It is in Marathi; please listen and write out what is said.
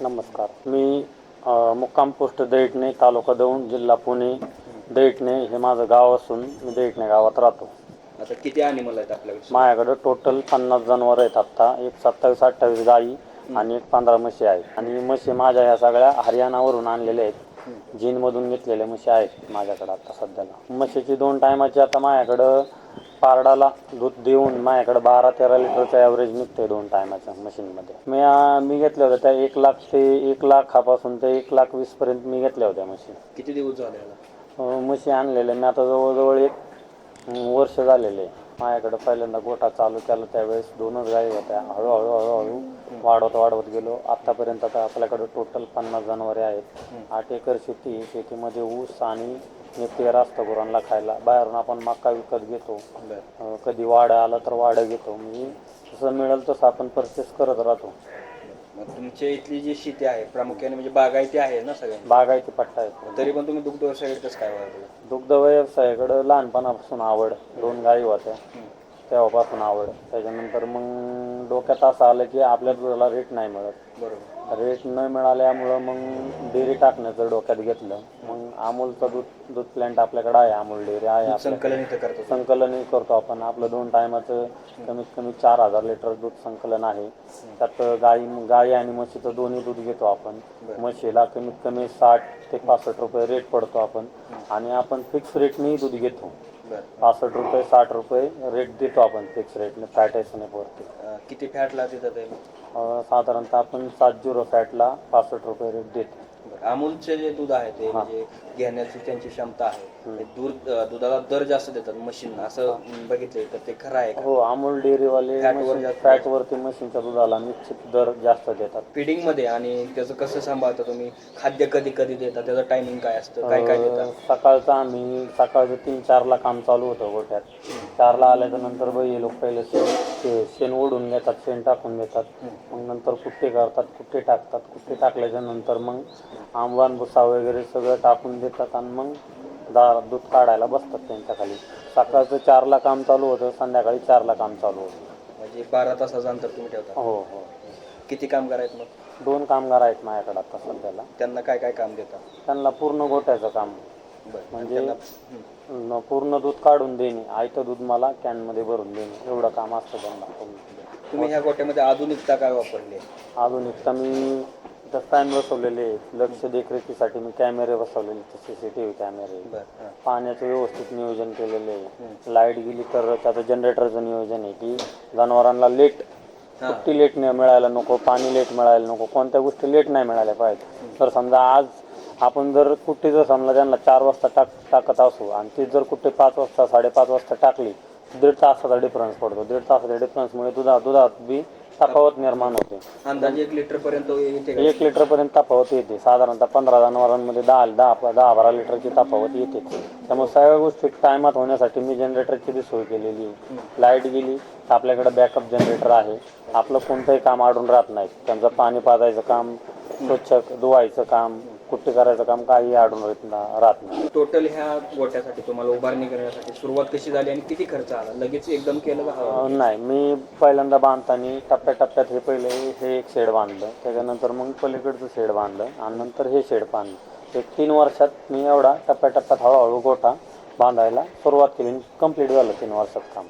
नमस्कार. मी अ, मुक्काम पोस्ट दैठणे तालुका दौंड जिल्हा पुणे दैठणे हे माझं गाव असून मी दैठणे गावात राहतो. आता किती अॅनिमल आहेत आपल्याकडे? माझ्याकडे टोटल पन्नास जनावर आहेत आत्ता. एक सत्तावीस अठ्ठावीस गाई आणि एक पंधरा म्हशी आहेत. आणि म्हशी माझ्या ह्या सगळ्या हरियाणावरून आणलेल्या आहेत. जीनमधून घेतलेल्या म्हशी आहेत माझ्याकडे आता सध्याला. म्हशीची दोन टायमाची आता माझ्याकडं पारडाला दूध देऊन माझ्याकडे बारा तेरा लिटरचं ॲव्हरेज निघतंय दोन टायमाच्या मशीनमध्ये. मी मी घेतल्या होत्या त्या एक लाख ते एक लाखापासून ते एक लाख वीसपर्यंत मी घेतल्या होत्या म्हशी किती दिवस झाले याला? अं, म्हशी आणलेल्या मी आता जवळजवळ एक अं, वर्ष झालेले माझ्याकडे पहिल्यांदा गोठा चालू केला त्यावेळेस दोनच गाई होत्या. हळूहळू हळूहळू वाढवत वाढवत गेलो. आत्तापर्यंत आता आपल्याकडे टोटल पन्नास जनावरे आहेत. आठ एकर शेती. शेतीमध्ये ऊस आणि तेरा असतं गुरांना खायला. बाहेरून आपण मका विकत घेतो. कधी वाडा आला तर वाडा घेतो. म्हणजे जसं मिळेल तसं आपण परचेस करत राहतो. मग तुमच्या इथली जी शेती आहे प्रामुख्याने म्हणजे बागायती आहे ना सगळ्या? बागायती पट्टा आहे तरी पण तुम्ही दुग्ध व्यवसायाकडे कसं काय वाढवलं दुग्ध व्यवसायाकडं लहानपणापासून आवड दोन गायी होत्या. तेव्हापासून आवड. त्याच्यानंतर मग डोक्यात असं आलं की आपल्या दुधाला रेट नाही मिळत. बरोबर. रेट न मिळाल्यामुळं मग डेअरी टाकण्याचं डोक्यात घेतलं. मग अमूलचं दूध दूध प्लॅन्ट आपल्याकडे आहे अमूल डेअरी आहे संकलन इथं करतो. संकलनही करतो आपण. आपलं दोन टायमाचं कमीत कमी चार हजार लिटर दूध संकलन आहे. त्यात गाई गाई आणि म्हशीचं दोन्ही दूध घेतो आपण. म्हशीला कमीत कमी साठ ते पासष्ट रुपये रेट पडतो आपण. आणि आपण फिक्स रेटनेही दूध घेतो. पासष्ट रुपये साठ रुपये रेट देतो आपण फिक्स रेटने फॅट वरती अं, किती फॅट लागते तिथं अं, साधारणतः आपण सात झिरो फॅटला पासष्ट रुपये रेट देतो. अमूलचे जे दूध आहे ते म्हणजे घेण्याची त्यांची क्षमता आहे. ते दूध दुधाला दर जास्त देतात मशीन असं बघितलंय तर ते खरं आहे हो अमूल डेअरीवाले फॅट वरती मशीनच्या दुधाला निश्चित दर जास्त देतात. फिडिंगमध्ये आणि त्याचं कसं सांभाळता तुम्ही? खाद्य कधी कधी देता? त्याचं टायमिंग काय असतं? काय काय सकाळचं आम्ही सकाळचं तीन चारला काम चालू होतं गोठ्यात. चारला आल्याच्यानंतर बाई हे लोक पहिले शेण शेण ओढून घेतात शेण टाकून देतात. मग नंतर कुट्टे करतात कुट्टे टाकतात. कुट्टे टाकल्याच्या नंतर मग आंबान भुसा वगैरे सगळं टाकून देतात आणि मग दार दूध काढायला बसतात त्यांच्या खाली. सकाळचं चारला काम चालू होतं संध्याकाळी चारला काम चालू होतं. म्हणजे बारा तासाचं अंतर तुम्ही ठेवता? हो हो. किती कामगार आहेत मग? दोन कामगार आहेत माझ्याकडे आता सध्याला. त्यांना काय काय काम देता? त्यांना पूर्ण गोठ्याचं काम. बरं म्हणजे त्यांना हं. न पूर्ण दूध काढून देणे आयतं दूध मला कॅनमध्ये भरून देणे एवढं काम असतं त्यांना तुम्ही ह्या गोट्यामध्ये आधुनिकता काय वापरली आहे? आधुनिकता मी फॅन बसवलेले आहेत. लक्ष देखरेखीसाठी मी कॅमेरे बसवलेले सी सी टी व्ही कॅमेरे पाण्याचं व्यवस्थित नियोजन केलेलं आहे. लाइट गेली तर त्याचं जनरेटरचं नियोजन आहे की जनावरांना लेट कुठली लेट नाही मिळायला नको पाणी लेट मिळायला नको कोणत्या गोष्टी लेट नाही मिळाल्या पाहिजे. तर समजा आज आपण जर कुठे जर समजा त्यांना चार वाजता टाक टाकत असू आणि ती जर कुठे पाच वाजता साडेपाच वाजता टाकली दीड तासाचा डिफरन्स पडतो. दीड तासाच्या डिफरन्समुळे दुधा दुधात बी तफावत निर्माण होते. अंदाजे एक लिटर पर्यंत येते. का? एक लिटरपर्यंत तफावत येते. साधारणतः पंधरा जनावरांमध्ये दहा दहा दहा बारा लिटरची तफावत येते. त्यामुळे सगळ्या गोष्टी टायमात होण्यासाठी मी जनरेटरची बी सोय केलेली आहे. लाइट गेली तर आपल्याकडे बॅकअप जनरेटर आहे. आपलं कोणतंही काम अडून राहत नाही. त्यांचं पाणी पाजायचं काम स्वच्छ धुवायचं काम कुट्टी करायचं काम काही अडून राहत ना- राहत नाही टोटल ह्या गोट्यासाठी तुम्हाला उभारणी करण्यासाठी सुरुवात कशी झाली आणि किती खर्च आला? लगेच एकदम केलं का? हळूहळू? अं, नाही मी पहिल्यांदा बांधताना टप्प्याटप्प्यात हे पहिले हे एक शेड बांधलं. त्याच्यानंतर मग पलीकडचं शेड बांधलं आणि नंतर हे शेड बांधलं. एक तीन वर्षात मी एवढा टप्प्याटप्प्यात हळूहळू गोठा बांधायला सुरुवात केली. कंप्लीट झालं तीन वर्षात काम.